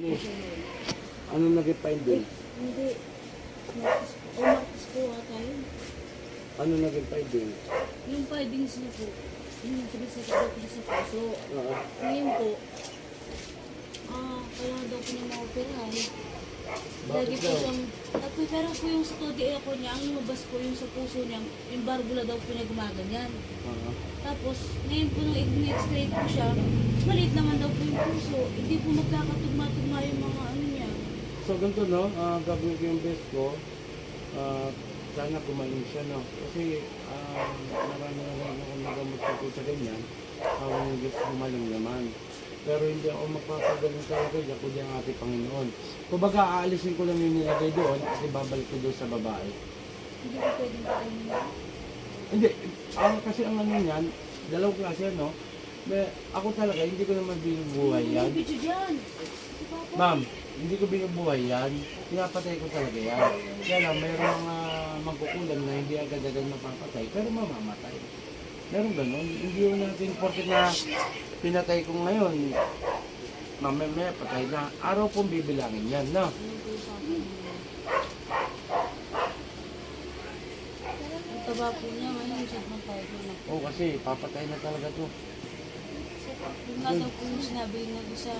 Ano naging finding? Hindi. Martis, o Martis po ata yun. Ano naging finding? Yung findings niya po, yun yung sabi sa siya sa puso. Oo. Ngayon po, ah, kaya daw po niya ma-operahan. Lagi po siyang, po, pero po yung study ako niya, ang lumabas po yung sa puso niya, yung barbula daw po niya gumaganyan. Oo. Tapos, ngayon po nung i-x-ray po siya, maliit naman daw po yung puso. Hindi po magkakatugma-tugma yung mga ano niya. So ganito no, ah, gagawin ko yung best ko. Ah, sana gumaling siya no. Kasi ah, marami na rin ako nagamot ko sa ganyan. Best gumaling naman. Pero hindi ako magpapagaling talaga dyan, kundi ang ating Panginoon. Kumbaga, aalisin ko lang yung nilagay doon at ibabalik ko doon sa babae. Hindi po pwedeng patayin niya. Hindi, ang kasi ang ano niyan, dalawang klase ano, may, ako talaga, hindi ko naman binubuhay yan. Dyan. Ma'am, hindi ko binubuhay yan. Pinapatay ko talaga yan. Kaya lang, mayroong mga magkukulang na hindi agad-agad mapapatay, pero mamamatay. Meron ganun. Hindi yun natin porket na pinatay ko ngayon. Mamaya patay na. Araw pong bibilangin yan, no? Ang taba po niya ngayon, siya ng tawag na Oo, kasi papatay na talaga to. Yung nga daw po yung sinabi ng isa,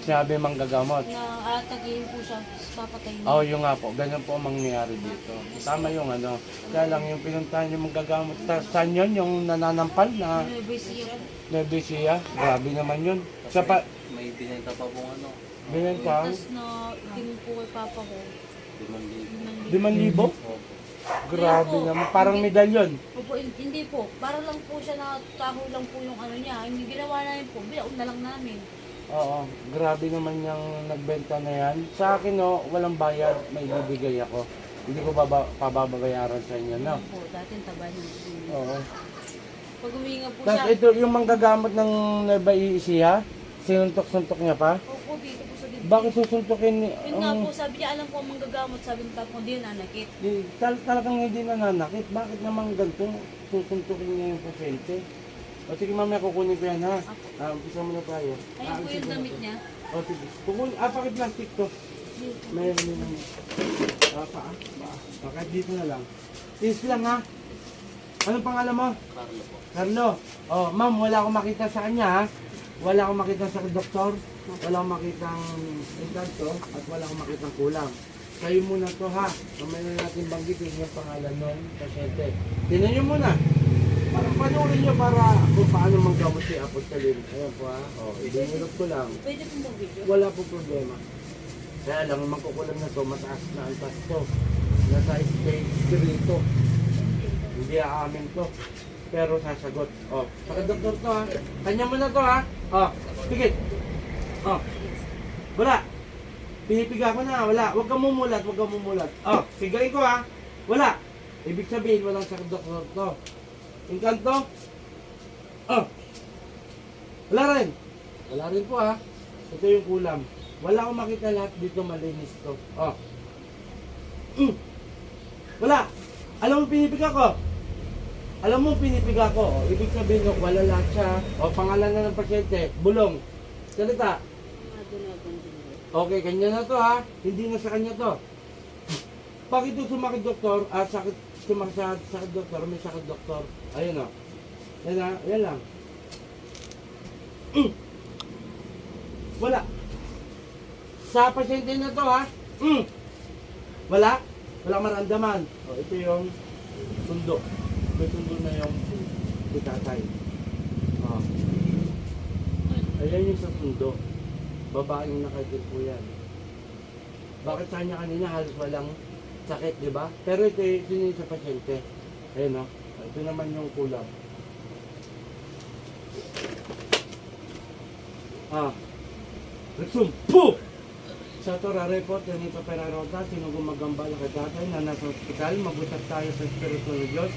Sabi manggagamot. na atagayin po siya, papatayin Oo, yung nga po. Ganyan po ang mangyayari dito. Tama yung ano. Kaya lang yung pinuntahan yung manggagamot. Ta- Saan yun? Yung nananampal na May basiya po. Nebisia? Grabe naman yun. Sa pa... May binenta pa pong ano, Binenta? Tapos na tingin po kay papa ko, 5,000. limang libo. 5,000? Opo. Grabe naman. Parang medalyon. Opo, hindi po. Para lang po siya na taho lang po yung ano niya. Yung ginawa namin po, bilaon na lang namin. Oo. Grabe naman yung nagbenta na yan. Sa akin, no, walang bayad. May bibigay ako. Hindi ko baba, pababayaran sa inyo, no? Opo, dati ang taba niya. Oo. Pag huminga po Tapos siya, ito, yung manggagamot ng Nebaiisiya, sinuntok-suntok niya pa. opo, dito. Bakit susuntokin ni... Yun nga ang- po, sabi niya, alam ko ang manggagamot. Sabi ng papa hindi nanakit. Di, tal- talagang hindi nananakit. Bakit naman ganito? Susuntukin niya yung pasyente. O sige mamaya kukunin ko yan ha. Ah, umpisa muna tayo. Ayun po yung damit niya. O sige. Kukunin. Ah, pakit plastic to. Mayroon din naman. Ah, paa. Paa. O, kahit dito na lang. Tis lang ha. Anong pangalan mo? Carlo po. Carlo. Oh, ma'am, wala akong makita sa kanya ha. Wala akong makita sa doktor. Wala akong makitang encanto at wala akong makitang kulang. Kayo muna to ha. Mamaya na natin banggitin yung pangalan ng pasyente. Tingnan nyo muna. Pa- Panoorin nyo para kung paano manggamot si Apostolin. Ayan po ha. Oh, idinulot ko lang. Pwede pong mag-video. Wala po problema. Kaya lang, magkukulang na to, mataas na antas to. Nasa stage 3 to. Hindi aamin to. Pero sasagot. O, oh, doktor to ha. Kanya mo na to ha. O, oh, sige. Oh. Wala. Pinipiga ko na, wala. Huwag kang mumulat, huwag kang mumulat. Oh, sigarin ko ha. Wala. Ibig sabihin, walang sakit doktor to. Inkanto? Oh. Wala rin. Wala rin po ha. Ito yung kulam. Wala akong makita lahat dito malinis to. Oh. Mm. Wala. Alam mo pinipiga ko? Alam mo pinipiga ko? Ibig sabihin ko, wala lahat siya. O, pangalan na ng pasyente. Bulong. Salita. Okay, kanya na to ha. Hindi na sa kanya to. Bakit ito sumakit doktor? Ah, sakit, sumakit sa sakit doktor. May sakit doktor. Ayun o. Yan na, yan lang. Mm. Wala. Sa pasyente na to ha. Mm. Wala. Wala maramdaman. O, ito yung sundo. May sundo na yung itatay. Ayan yung sa sundo. Babaeng nakagit po yan. Bakit sa kanina halos walang sakit, di ba? Pero ito, ito yung sa pasyente. Ayun o. Ito naman yung kulang. Ah. Resume. Po! Sa Torah report, yan ito perarota, sino gumagambala kay tatay na nasa ospital, mabutas tayo sa Espiritu ng Diyos.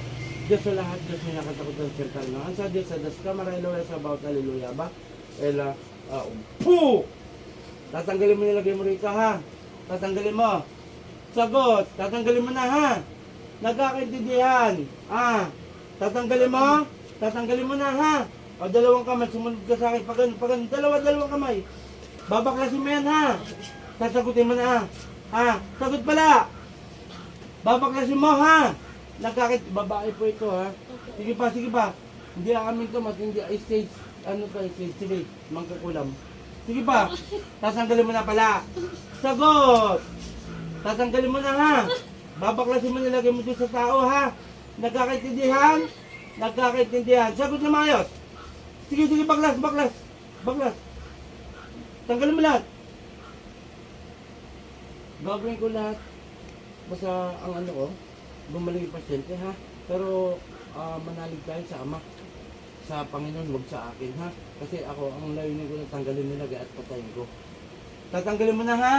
Diyos sa lahat, Diyos na nakatakot ng sirkal na. Ang sa Diyos sa Das Camarelo, sa about Hallelujah ba? Ela, ah, po! Tatanggalin mo nilagay mo rito ha. Tatanggalin mo. Sagot. Tatanggalin mo na ha. Nagkakaintindihan. Ah. Tatanggalin mo. Tatanggalin mo na ha. O dalawang kamay. Sumunod ka sa akin. Pag, pag dalawa, dalawang kamay. Babaklasin mo yan ha. Sasagutin mo na. Ha? Sagot pala. Babaklasin mo ha. Nagkakit, babae po ito ha. Sige pa, sige pa. Hindi amin to, matindi. Stage, ano to, stage 3. Mangkukulam. Sige pa. Tatanggalin mo na pala. Sagot. Tatanggalin mo na ha. Babaklasin mo nilagay mo sa tao ha. Nagkakaintindihan? Nagkakaintindihan. Sagot na maayos. Sige, sige, baklas, baklas. Baklas. Tanggalin mo lahat. Gagawin ko lahat. Basta ang ano ko, gumaling yung pasyente ha. Pero ah, manalig tayo sa Ama. Sa Panginoon, wag sa akin ha. Kasi ako, ang layunin ko na tanggalin nila at patayin ko. Tatanggalin mo na ha?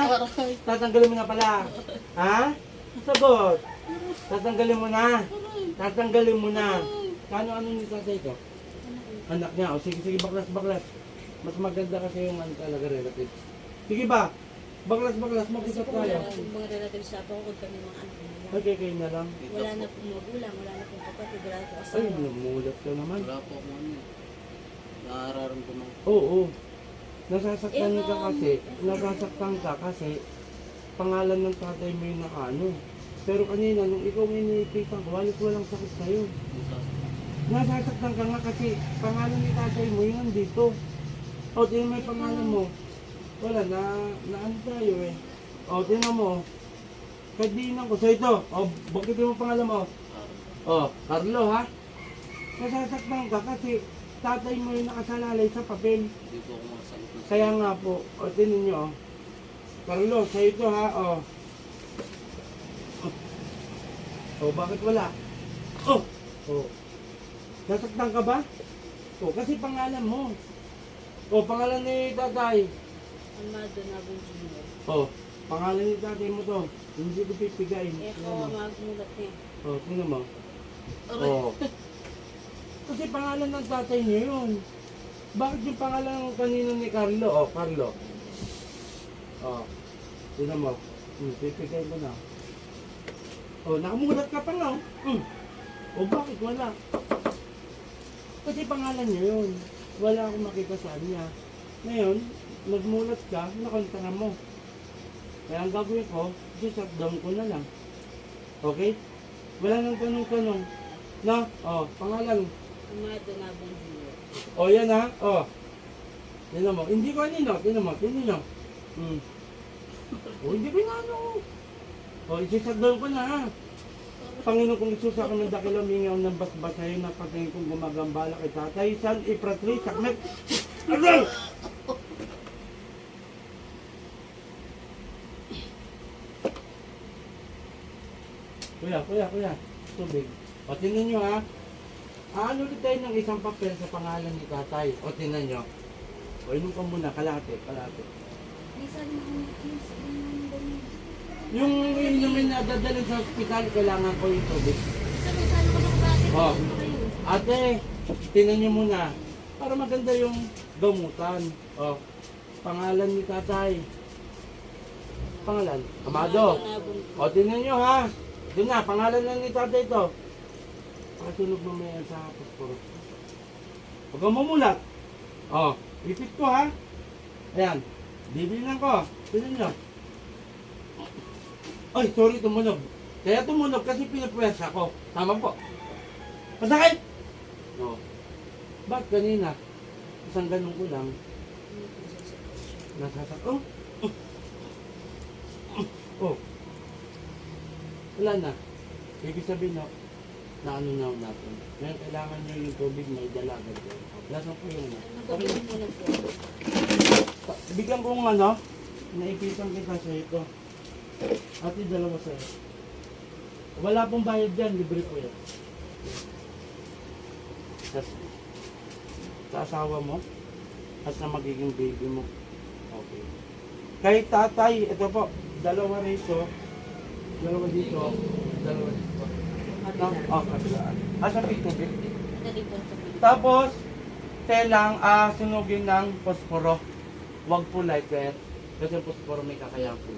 Tatanggalin mo na pala. Ha? Sagot. Tatanggalin mo na. Tatanggalin mo na. Kano ano ni tatay ko? Anak niya. O sige, sige, baklas, baklas. Mas maganda kasi yung ano talaga relative. Sige ba? Baklas, baklas, mag-usap Wala tayo. po mga relatives sa ako kung kami mga anak nila. Okay, kayo na lang. Wala na pong magulang, wala na pong kapatid, wala na pong Ay, asawa. ka naman. Wala po ako ano. Nararamdaman ko. Oo. Nasasaktan Eh, ka kasi, nasasaktan ka kasi pangalan ng tatay mo yung nakaano. Pero kanina, nung ikaw may iniipitan ko, halos walang sakit sa'yo. Nasasaktan ka nga kasi pangalan ni tatay mo yung nandito. O, mo yung pangalan mo. Wala, na, na ano tayo eh. O, tingnan mo. Kadinan ko. So ito, o, bakit mo pangalan mo? O, Carlo ha? Nasasaktan ka kasi tatay mo yung nakasalalay sa papel. Hindi po ako makasagot Kaya nga po, o tingnan nyo, o. Carlo, sa ito ha, o. O, bakit wala? O, o. Nasaktan ka ba? O, kasi pangalan mo. O, pangalan ni tatay. Amado na po junior. O, pangalan ni tatay mo to. Hindi ko pipigayin. Eh ang magmulat niya. O, tingnan mo. O. Kasi pangalan ng tatay niyo yun. Bakit yung pangalan ng kanino ni Carlo? O, Carlo. O, tingnan mo. Hmm, pipigay mo na. O, nakamulat ka pa nga. oh. Hmm. O, bakit wala? Kasi pangalan niyo yun. Wala akong makita sa kanya. Ngayon, nagmulat ka, nakontra mo. Kaya ang gagawin ko, shutdown ko na lang. Okay? Wala nang tanong-tanong. Na, oh, pangalan. Amado na po junior. O, yan ha. O. Tingnan mo. Hindi ko anino. Tingnan mo. Tingnan nyo. Hmm. O, hindi ko inano. O, isisagdol ko na ha. Panginoon kong Isus ako ng dakilang mingaw ng basbas sa'yo na pagkain kong gumagambala kay tatay. San ipratri sakmet. Aray! Kuya, kuya, kuya. Tubig. O, tingnan nyo ha. Ano ulit tayo ng isang papel sa pangalan ni tatay? O, tingnan nyo. O, inom ka muna. Kalate, kalate. Yung inumin na dadalhin sa ospital, kailangan ko yung tubig. Kayo? Ate, tingnan nyo muna. Para maganda yung gamutan. O, pangalan ni tatay. Pangalan? Amado. O, tingnan nyo ha. Doon na, pangalan na ni tatay ito. Pakasunog mamaya sa pasporo. Huwag kang mumulat. O, ipit ko ha. Ayan. Bibilang ko. Tingnan nyo. Ay, sorry, tumunog. Kaya tumunog kasi pinapwersa ko. Tama po. Masakit! O. Ba't kanina? Isang ganun ko lang. Nasasak. Oh. Oh. Wala na. Ibig sabihin no, na ano na natin. Ngayon kailangan nyo yung tubig may dalagan. Lasan po yung ano. Okay. Nagpapalin mo lang po. Pa- Bigyan kong ano, naipitan kita sa ito. At yung dalawa sa Wala pong bayad dyan, libre po yan. Tapos, sa asawa mo, at sa magiging baby mo. Okay. Kay tatay, ito po, dalawa rito, dalawa dito, dalawa dito. Oh, kabilaan. Ah, sa 50 din po ito? tapos, telang ah, sunugin ng posporo. Huwag po lighter. Kasi posporo may kakayang po.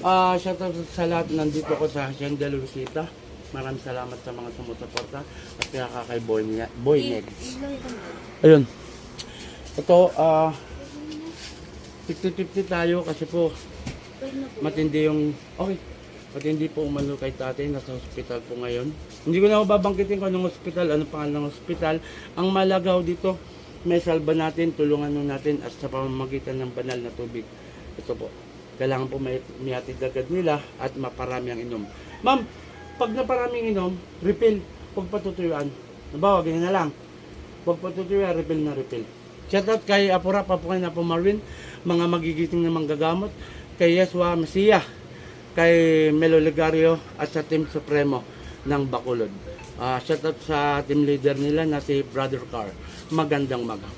Ah, shout out sa lahat nandito ko sa Hacienda Luisita. Maraming salamat sa mga sumusuporta at pinaka kay Boy, Boy Negs. Ayun. Ito, ah, 50-50 tayo kasi po. Matindi yung okay. Matindi po umano kay tatay nasa hospital po ngayon. Hindi ko na ako babangkitin kung anong hospital ano pangalan ng hospital. Ang malagaw dito may salba natin tulungan nun natin at sa pamamagitan ng banal na tubig. Ito po kailangan po may mihatid agad nila at maparami ang inom. Ma'am pag naparaming inom refill. Huwag patutuyuan. Nabawa ganyan na lang. Huwag patutuyuan refill na refill. Shoutout kay Apura, Papukan na po Marvin, mga magigiting na manggagamot, kay Yeswa Mesiya, kay Melo Legario at sa Team Supremo ng Bacolod. Ah, shoutout sa team leader nila na si Brother Car. Magandang maga.